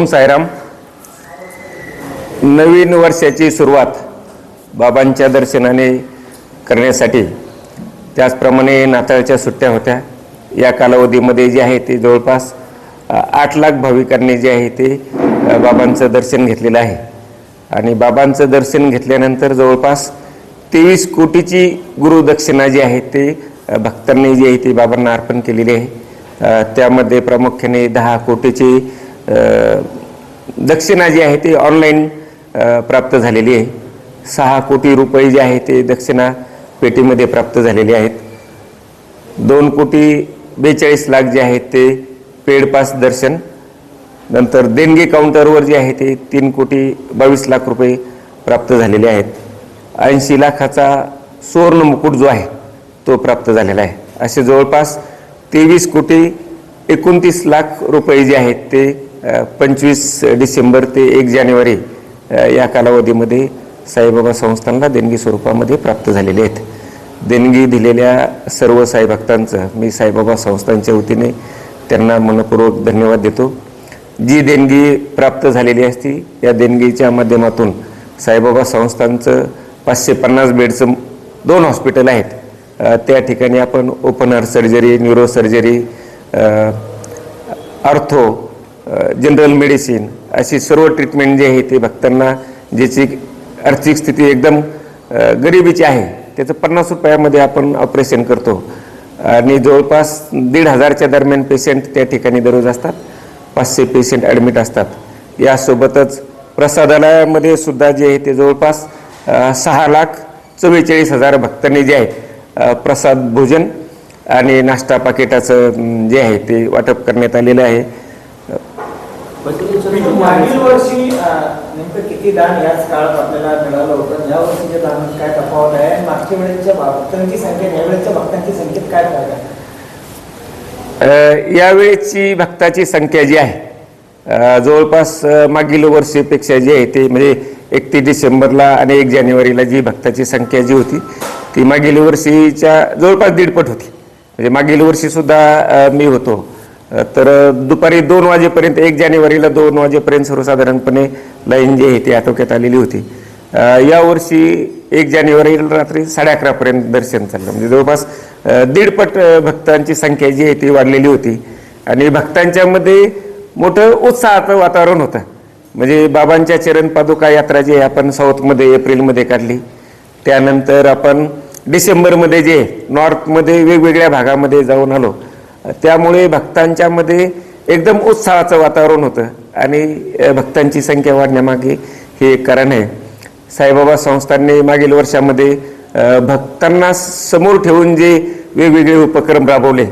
ओम सायराम नवीन वर्षाची सुरुवात बाबांच्या दर्शनाने करण्यासाठी त्याचप्रमाणे नाताळच्या सुट्ट्या होत्या. या कालावधीमध्ये जे आहे ते जवळपास आठ लाख भाविकांनी जे आहे ते बाबांचं दर्शन घेतलेलं आहे. आणि बाबांचं दर्शन घेतल्यानंतर जवळपास तेवीस कोटीची गुरुदक्षिणा जी आहे ते भक्तांनी जी आहे ती बाबांना अर्पण केलेली आहे. त्यामध्ये प्रामुख्याने दहा कोटीची दक्षिणा जी आहे ती ऑनलाईन प्राप्त झालेली आहे. सहा कोटी रुपये जे आहे ते दक्षिणा पेटीमध्ये प्राप्त झालेले आहेत. दोन कोटी बेचाळीस लाख जे आहेत ते पेड पास दर्शन. नंतर देणगी काउंटरवर जे आहे ते तीन कोटी बावीस लाख रुपये प्राप्त झालेले आहेत. ऐंशी लाखाचा सुवर्ण मुकुट जो आहे तो प्राप्त झालेला आहे. असे जवळपास तेवीस कोटी एकोणतीस लाख रुपये जे आहेत ते पंचवीस डिसेंबर ते एक जानेवारी या कालावधीमध्ये साईबाबा संस्थानला देणगी स्वरूपामध्ये प्राप्त झालेले आहेत. देणगी दिलेल्या सर्व साईभक्तांचं मी साईबाबा संस्थांच्या वतीने त्यांना मनपूर्वक धन्यवाद देतो. जी देणगी प्राप्त झालेली असती या देणगीच्या माध्यमातून साईबाबा संस्थांचं पाचशे पन्नास बेडचं दोन हॉस्पिटल आहेत. त्या ठिकाणी आपण open heart surgery neuro surgery ortho general medicine अशी सर्व ट्रीटमेंट जी आहे ते भक्तांना ज्याची आर्थिक स्थिती एकदम गरिबीची आहे त्याचं पन्नास रुपयामध्ये आपण ऑपरेशन करतो. आणि जवळपास दीड हजारच्या दरम्यान पेशंट त्या ठिकाणी दररोज असतात. पाचशे पेशंट ॲडमिट असतात. यासोबतच प्रसादालयामध्ये सुद्धा जे आहे ते जवळपास सहा लाख चव्वेचाळीस हजार भक्तांनी जे आहे प्रसाद भोजन आणि नाश्ता पाकिटाचं जे आहे ते वाटप करण्यात आलेलं आहे. मागील वर्षी अं, नेमकं किती दान याच काळात आपल्याला मिळालं होतं या वर्षीच्या दानात काय तफावत आहे आणि मागच्या वेळेच्या भक्तांची संख्या या वेळेच्या भक्तांची संख्येत काय फरक आहे? यावेळेची भक्ताची संख्या जी आहे जवळपास मागील वर्षीपेक्षा जी आहे ते म्हणजे एकतीस डिसेंबरला आणि एक जानेवारीला जी भक्ताची संख्या जी होती ती मागील वर्षीच्या जवळपास दीडपट होती. म्हणजे मागील वर्षीसुद्धा मी होतो. तर दुपारी दोन वाजेपर्यंत एक जानेवारीला दोन वाजेपर्यंत सर्वसाधारणपणे लाईन जी आहे ती आटोक्यात आलेली होती. यावर्षी एक जानेवारीला रात्री साडे अकरापर्यंत दर्शन चाललं म्हणजे जवळपास दीडपट भक्तांची संख्या जी आहे ती वाढलेली होती. आणि भक्तांच्यामध्ये मोठं उत्साहाचं वातावरण होतं. म्हणजे बाबांच्या चरण पादुका यात्रा जी आहे आपण साऊथमध्ये एप्रिलमध्ये काढली. त्यानंतर आपण डिसेंबरमध्ये जे नॉर्थमध्ये वेगवेगळ्या भागामध्ये जाऊन आलो. त्यामुळे भक्तांच्यामध्ये एकदम उत्साहाचं वातावरण होतं. आणि भक्तांची संख्या वाढण्यामागे हे एक कारण आहे. साईबाबा संस्थांनी मागील वर्षामध्ये भक्तांना समोर ठेवून जे वेगवेगळे उपक्रम राबवले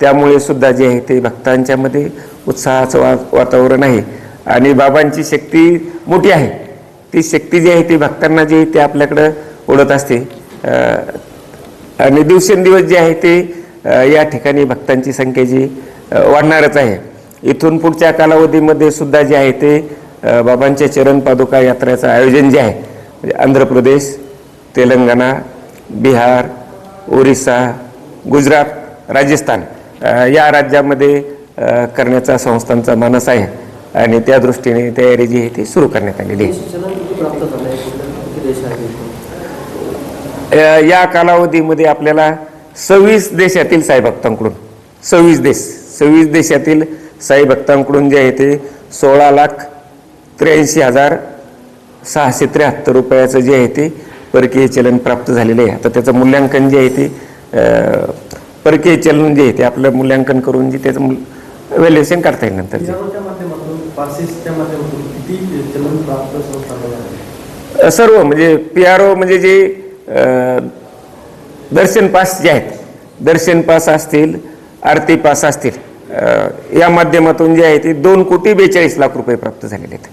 त्यामुळे सुद्धा जे आहे ते भक्तांच्यामध्ये उत्साहाचं वा वातावरण आहे. आणि बाबांची शक्ती मोठी आहे. ती शक्ती जी आहे ती भक्तांना जी ते आपल्याकडं ओढत असते. आणि दिवसेंदिवस जे आहे ते या ठिकाणी भक्तांची संख्या जी वाढणारच आहे. इथून पुढच्या कालावधीमध्ये सुद्धा जे आहे ते बाबांच्या चरण पादुका यात्रेचं आयोजन जे आहे म्हणजे आंध्र प्रदेश तेलंगणा बिहार ओरिसा गुजरात राजस्थान या राज्यामध्ये करण्याचा संस्थांचा मानस आहे. आणि त्या दृष्टीने तयारी जी आहे ती सुरू करण्यात आलेली आहे. या कालावधीमध्ये आपल्याला सव्वीस देशातील साई भक्तांकडून. सव्वीस देश. सव्वीस देशातील साई भक्तांकडून जे आहे ते सोळा लाख त्र्याऐंशी हजार सहाशे त्र्याहत्तर रुपयाचं जे आहे ते परकीय चलन प्राप्त झालेलं आहे. आता त्याचं मूल्यांकन जे आहे ते परकीय चलन जे आहे ते आपलं मूल्यांकन करून जे त्याचं व्हॅल्युएशन काढता येईल नंतर सर्व म्हणजे पी आर ओ म्हणजे जे दर्शन पास जे आहेत दर्शन पास असतील आरती पास असतील या माध्यमातून जे आहे ते दोन कोटी बेचाळीस लाख रुपये प्राप्त झालेले आहेत.